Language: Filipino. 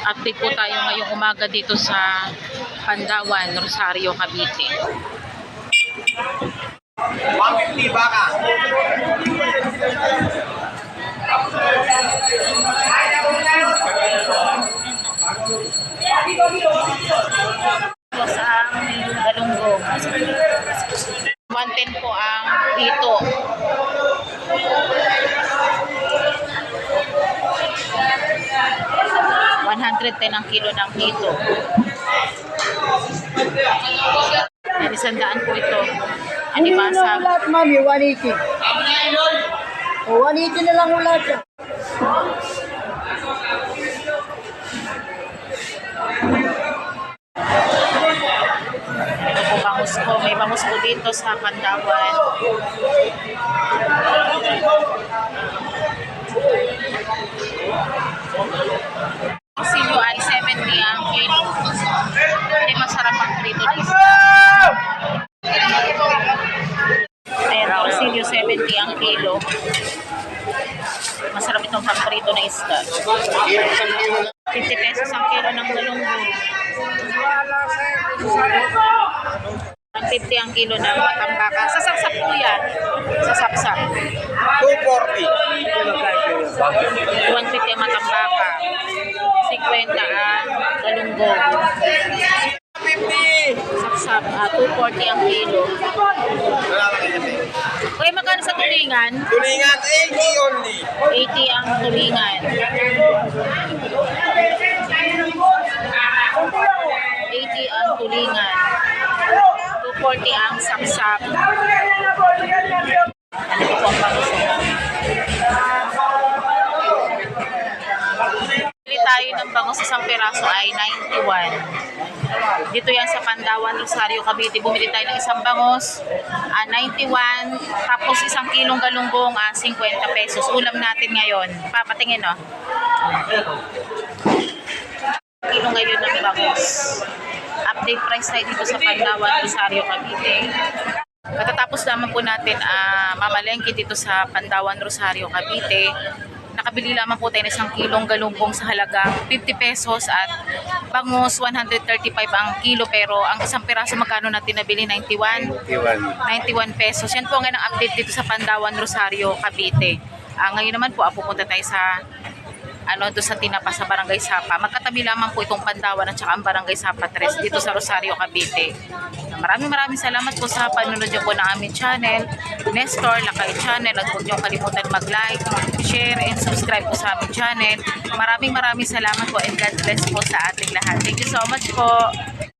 Update po tayo ngayong umaga dito sa Pandawan, Rosario, Cavite. 150 baka. Tapos ang galunggong. 110 po ang hito. $110 ang kilo ng hito. Yan, isandaan po ito. Ano Anibasag. lahat, mami? 180. O, 180 na lang yung lahat. Ito po bangus ko. May bangus po dito sa Pandawan. Hindi masarap ang prito ng isda. Ayan, ang silyo 70 ang kilo. Masarap itong pamprito na isda. 50 pesos ang kilo ng galunggong. Ang 50 ang kilo ng matambaka. Sa sapsap po yan. Sa sapsap. 240. 150 ang matambaka. 50 ang galunggong. 50. Sapsap. ah, 240 ang kilo. Kuya, magkano sa tulingan? Tulingan 80 only. 80 ang tulingan. 80 ang tulingan. 240 ang sapsap. Ng bangus sa isang peraso ay 91. Dito yan sa Pandawan, Rosario, Cavite. Bumili tayo ng isang bangus, ah, 91. Tapos isang kilong galunggong, ah, 50 pesos. Ulam natin ngayon. Papatingin, no? Kilo ngayon ng bangus. Update price tayo dito sa Pandawan, Rosario, Cavite. Matatapos naman po natin ah, mamalengke dito sa Pandawan, Rosario, Cavite. Nakabili lamang po tayo ng isang kilong galunggong sa halagang 50 pesos at bangus 135 ang kilo pero ang isang piraso magkano natin nabili 91 91 pesos. Yan po ang ngayon ang update dito sa Pandawan, Rosario, Cavite. Ah, ngayon naman po ah, pupunta tayo sa ano doon sa Tinapa sa Barangay Sapa. Magkatabi lamang po itong Pandawan at saka ang Barangay Sapa 3 dito sa Rosario, Cavite. Maraming maraming salamat po sa panunod niyo po ng aming channel, Nestor Lakay Channel at huwag niyo kalimutan mag-like, share, and subscribe po sa aming channel. Maraming maraming salamat po and God bless po sa ating lahat. Thank you so much po.